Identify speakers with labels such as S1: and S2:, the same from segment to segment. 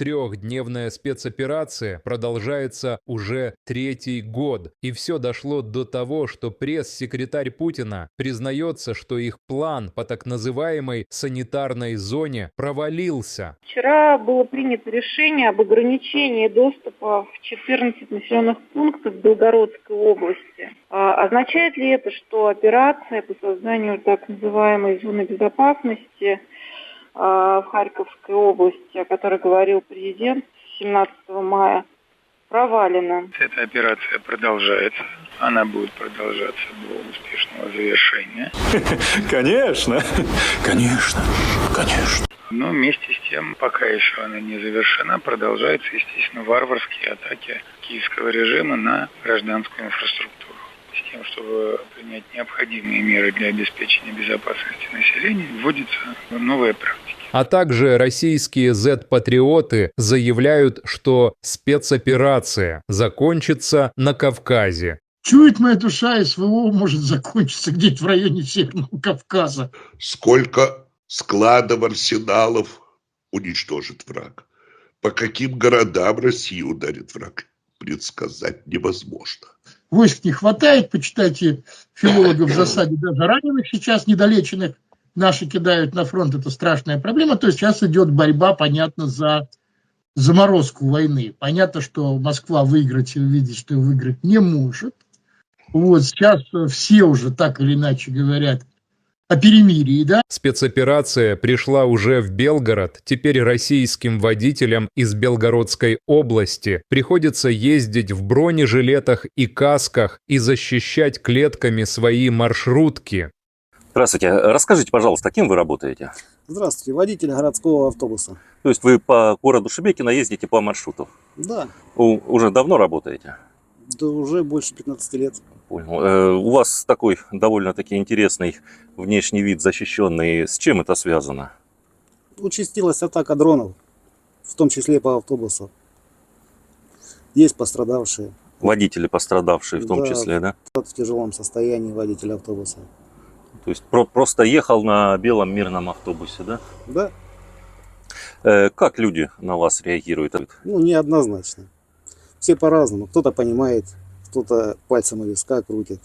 S1: Трехдневная спецоперация продолжается уже третий год, и все дошло до того, что пресс-секретарь Путина признается, что их план по так называемой санитарной зоне провалился.
S2: Вчера было принято решение об ограничении доступа в 14 населенных пунктах Белгородской области. А Означает ли это, что операция по созданию так называемой зоны безопасности в Харьковской области, о которой говорил президент 17 мая, провалена?
S3: Эта операция продолжается. Она будет продолжаться до успешного завершения.
S4: Конечно. Конечно. Конечно.
S3: Но вместе с тем, пока еще она не завершена, продолжаются, естественно, варварские атаки киевского режима на гражданскую инфраструктуру. С тем, чтобы принять необходимые меры для обеспечения безопасности населения, вводятся новые практики.
S1: А также российские Z-патриоты заявляют, что спецоперация закончится на Кавказе.
S5: Чует моя душа, СВО может закончиться где-то в районе Северного Кавказа.
S6: Сколько складов, арсеналов уничтожит враг. По каким городам России ударит враг, предсказать невозможно.
S5: Войск не хватает, почитайте филологов в засаде, даже раненых сейчас недолеченных наши кидают на фронт, это страшная проблема. То есть сейчас идет борьба, понятно, за заморозку войны. Понятно, что Москва выиграть и увидеть, что выиграть не может. Вот сейчас все уже так или иначе говорят о перемирии, да?
S1: Спецоперация пришла уже в Белгород. Теперь российским водителям из Белгородской области приходится ездить в бронежилетах и касках и защищать клетками свои маршрутки.
S7: Здравствуйте. Расскажите, пожалуйста, кем вы работаете?
S8: Здравствуйте, водитель городского автобуса.
S7: То есть вы по городу Шебекино ездите по маршруту?
S8: Да,
S7: У- уже давно работаете?
S8: да уже больше 15 лет.
S7: Понял. Э, у вас такой довольно-таки интересный внешний вид, защищенный. С чем это связано?
S8: Участилась атака дронов, в том числе по автобусу. Есть пострадавшие,
S7: Водители пострадавшие в том
S8: Да.
S7: числе, да?
S8: в тяжелом состоянии водитель автобуса.
S7: То есть про- просто ехал на белом мирном автобусе, да?
S8: Да,
S7: Э, как люди на вас реагируют?
S8: ну неоднозначно. Все по-разному. Кто-то понимает, кто-то пальцем у виска крутит.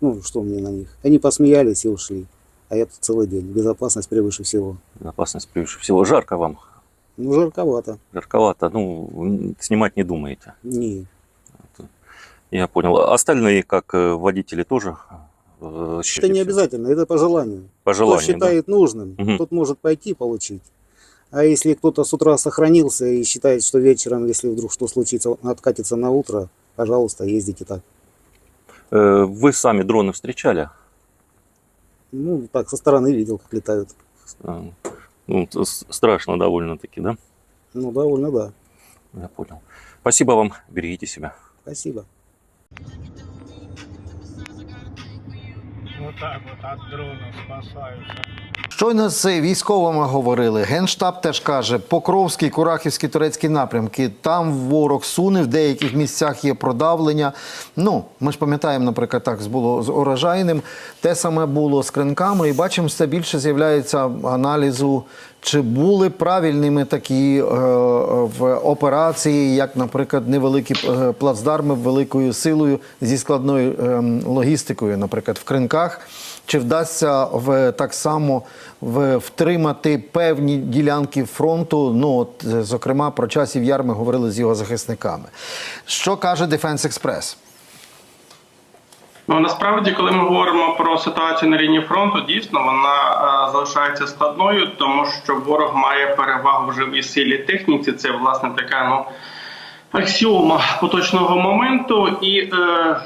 S8: Ну, что мне на них. Они посмеялись и ушли. А я тут целый день. Безопасность превыше всего.
S7: Опасность превыше всего. Жарко вам?
S8: Ну, жарковато.
S7: Жарковато. Ну, снимать не думаете.
S8: Не.
S7: Я понял. Остальные, как э, водители, тоже? э,
S8: Это не обязательно, это по желанию.
S7: По
S8: Кто
S7: желанию, да?
S8: считает нужным,
S7: Мгм.
S8: тот может пойти получить. А если кто-то с утра сохранился и считает, что вечером, если вдруг что случится, откатится на утро, пожалуйста, ездите так.
S7: Э, Вы сами дроны встречали?
S8: Ну, так, со стороны видел, как летают.
S7: Э, Ну, страшно довольно-таки, да?
S8: Ну, довольно, да.
S7: Я понял. Спасибо вам. Берегите себя.
S8: Спасибо.
S3: Вот так вот от дронов спасаются.
S9: Щойно з військовими говорили. Генштаб теж каже, Покровський, Курахівський, турецькі напрямки. Там ворог суне, в деяких місцях є продавлення. Ну, ми ж пам'ятаємо, наприклад, так було з урожайним. Те саме було з кринками, і бачимо, все більше з'являється аналізу, чи були правильними такі е, в операції, як, наприклад, невеликі е, плацдарми великою силою зі складною е, логістикою, наприклад, в кринках. Чи вдасться в так само в, втримати певні ділянки фронту? Ну, от, зокрема, про часів яр ми говорили з його захисниками. Що каже Defense Express?
S10: Ну насправді, коли ми говоримо про ситуацію на лінії фронту, дійсно вона е, залишається складною, тому що ворог має перевагу в живій силі техніці. Це власне така ну. Аксіома поточного моменту, і е,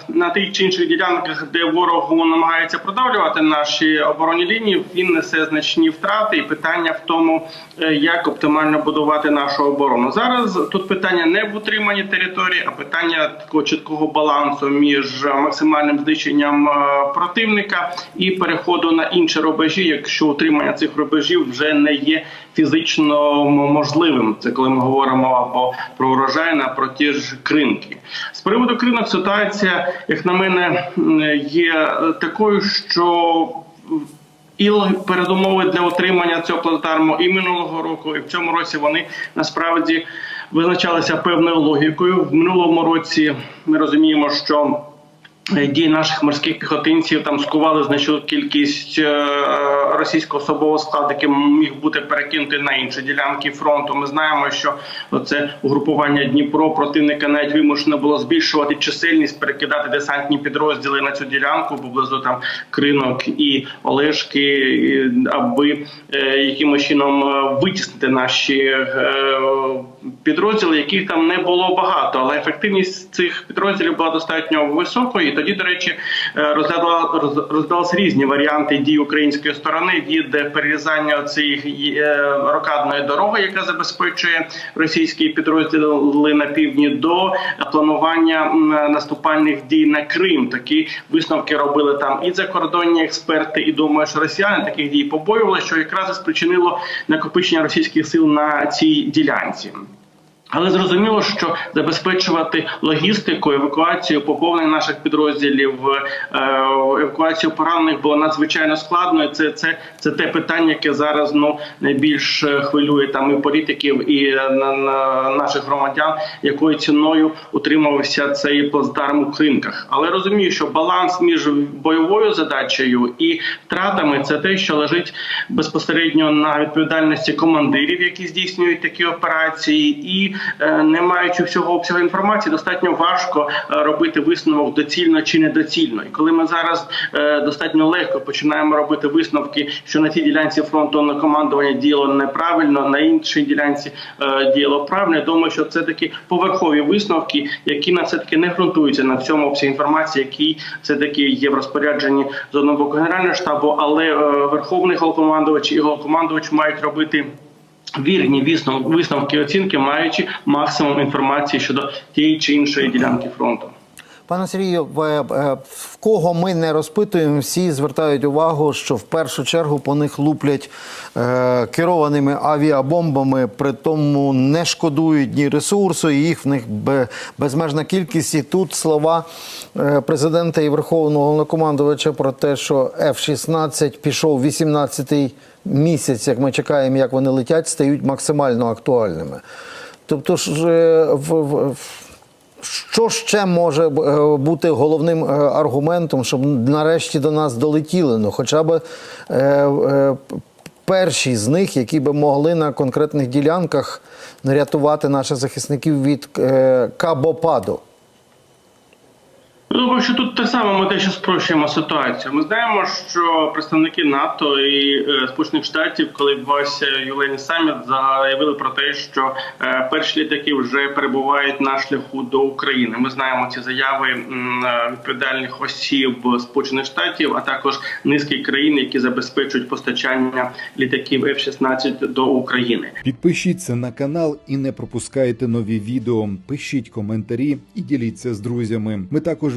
S10: на тих чи інших ділянках, де ворогу намагається продавлювати наші оборонні лінії, він несе значні втрати. І питання в тому, е, як оптимально будувати нашу оборону. Зараз тут питання не в утриманні території, а питання такого чіткого балансу між максимальним знищенням е, противника і переходу на інші рубежі, якщо утримання цих рубежів вже не є фізично можливим. Це коли ми говоримо або про урожай, на про ті ж кринки. З приводу кринок ситуація, як на мене, є такою, що і передумови для отримання цього планетарного і минулого року, і в цьому році вони насправді визначалися певною логікою. В минулому році ми розуміємо, що дії наших морських піхотинців там скували значну кількість е, російського особового складу, який міг бути перекинутий на інші ділянки фронту. Ми знаємо, що це угрупування Дніпро противника навіть вимушено було збільшувати чисельність, перекидати десантні підрозділи на цю ділянку поблизу там кринок і Олешки, аби е, якимось чином е, витіснити наші е, підрозділи, яких там не було багато, але ефективність цих підрозділів була достатньо високою. Тоді, до речі, е, розглядалися різні варіанти дій української сторони від перерізання цієї е, рокадної дороги, яка забезпечує російські підрозділи на півдні, до планування наступальних дій на Крим. Такі висновки робили там і закордонні експерти, і думаю, що росіяни таких дій побоювали, що якраз спричинило накопичення російських сил на цій ділянці. Але зрозуміло, що забезпечувати логістику, евакуацію, поповнення наших підрозділів, е, евакуацію поранених було надзвичайно складно. І це, це, це те питання, яке зараз ну найбільш е, хвилює там і політиків, і е, на, на наших громадян, якою ціною утримувався цей плацдарм у кринках. Але розумію, що баланс між бойовою задачею і втратами це те, що лежить безпосередньо на відповідальності командирів, які здійснюють такі операції, і не маючи всього обсягу інформації, достатньо важко е, робити висновок доцільно чи недоцільно. І коли ми зараз е, достатньо легко починаємо робити висновки, що на цій ділянці фронту на командування діяло неправильно, на іншій ділянці е, діяло правильно. Я думаю, що це такі поверхові висновки, які на все таки не ґрунтуються на всьому обсязі інформації, який все таки є в розпорядженні з одного боку генерального штабу, але е, верховний головкомандувач і головкомандувач мають робити. Вірні висновки, оцінки, маючи максимум інформації щодо тієї чи іншої ділянки фронту.
S9: Пане Сергію, в, е, кого ми не розпитуємо, всі звертають увагу, що в першу чергу по них луплять е, керованими авіабомбами, при тому не шкодують ні ресурсу, і їх в них безмежна кількість. І тут слова е, президента і верховного головнокомандувача про те, що F-16 пішов 18-й місяць, як ми чекаємо, як вони летять, стають максимально актуальними. Тобто ж е, в, в, в- що ще може е, бути головним е, аргументом, щоб нарешті до нас долетіли? Ну, хоча б е, перші з них, які би могли на конкретних ділянках рятувати наших захисників від кабопаду.
S10: Ну, Думаю, що тут так само ми дещо спрощуємо ситуацію. Ми знаємо, що представники НАТО і е, Сполучених Штатів, коли відбувався ювілейний саміт, заявили про те, що е, перші літаки вже перебувають на шляху до України. Ми знаємо ці заяви е, відповідальних осіб Сполучених Штатів, а також низки країн, які забезпечують постачання літаків F-16 до України.
S11: Підпишіться на канал і не пропускайте нові відео. Пишіть коментарі і діліться з друзями. Ми також